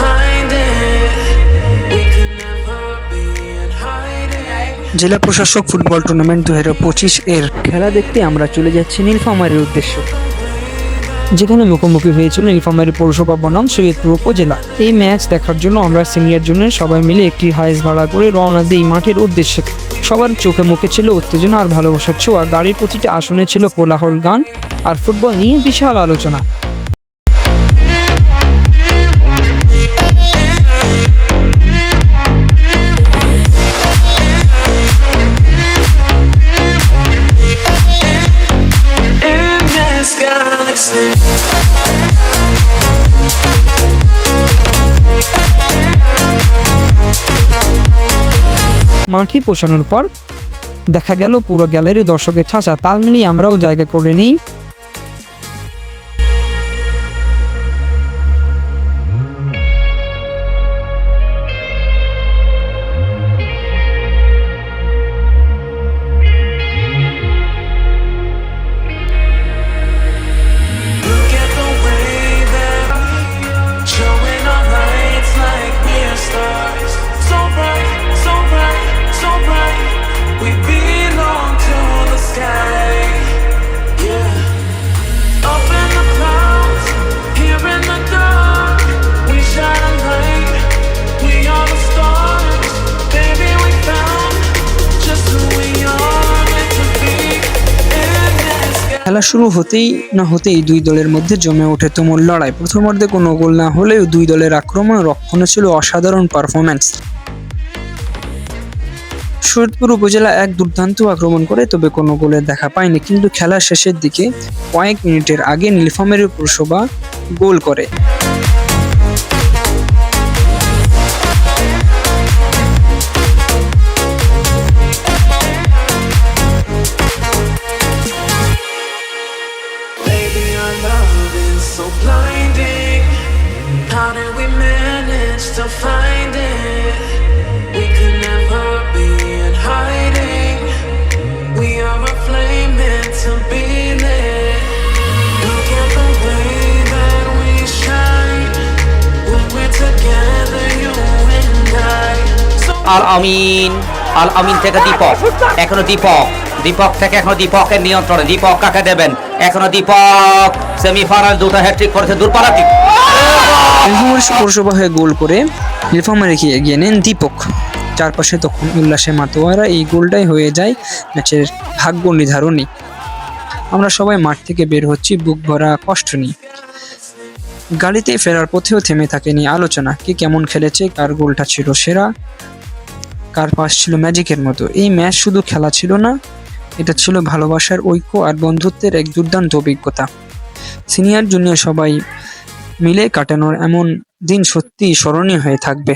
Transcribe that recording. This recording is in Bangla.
hiding. জেলা প্রশাসক ফুটবল টুর্নামেন্ট দু হাজার পঁচিশ এর খেলা দেখতে আমরা চলে যাচ্ছি নীলফামারীর উদ্দেশ্য। যেখানে মুখোমুখি হয়েছিল নীলফামারী পৌরসভা বনাম সৈয়দপুর উপজেলা। এই ম্যাচ দেখার জন্য আমরা সিনিয়র জন্য সবাই মিলে একটি হাইস ভাড়া করে রওনা দিই মাঠের উদ্দেশ্যে। সবার চোখে মুখে ছিল উত্তেজনা আর ভালোবাসার ছোঁয়া। গাড়ির প্রতিটি আসনে ছিল কোলাহল, গান আর ফুটবল নিয়ে বিশাল আলোচনা। মাঠে পোষানোর পর দেখা গেল পুরো গ্যালারি দর্শকের ছাঁচা তাল মিলিয়ে আমরাও জায়গা করে নিই। খেলা শুরু হতেই না হতেই দুই দলের মধ্যে জমে ওঠে তুমুল লড়াই। প্রথমার্ধে কোনো গোল না হলেও দুই দলের আক্রমণ রক্ষণে ছিল অসাধারণ পারফরম্যান্স সৈয়দপুর উপজেলা এক দুর্দান্ত আক্রমণ করে, তবে কোনো গোলের দেখা পায়নি, কিন্তু খেলা শেষের দিকে কয়েক মিনিটের আগে নীলফামের পৌরসভা গোল করে। So blinding. How did we manage to find it? We could never be in hiding. We are a flame meant to be lit. Look at the way that we shine when we're together, you and I. So আল আমিন আল আমিন থেকে দীপক এখনও দীপক দীপক থেকে এখনও দীপকের নিয়ন্ত্রণে দীপক কাকে দেবেন এখনও দীপক সেমিফাইনাল দুটো হ্যাট্রিক করেছে দীপ নীলফামারী পৌরসভা হয়ে গোল করে নীলফামারীকে এগিয়ে নেন দীপক। চারপাশে তখন উল্লাসে মাতোয়ারা, এই গোলটাই হয়ে যায় ম্যাচের ভাগ্য নির্ধারণী। আমরা সবাই মাঠ থেকে বের হচ্ছি, বুক ভরা কষ্ট নিয়ে। গাড়িতে ফেরার পথেও থেমে থাকেনি আলোচনা, কে কেমন খেলেছে, কার গোলটা ছিল সেরা, কার পাস ছিল ম্যাজিকের মতো। এই ম্যাচ শুধু খেলা ছিল না এটা ছিল ভালোবাসার ঐক্য আর বন্ধুত্বের এক দুর্দান্ত অভিজ্ঞতা। সিনিয়র জুনিয়র সবাই মিলে কাটানোর এমন দিন সত্যিই স্মরণীয় হয়ে থাকবে।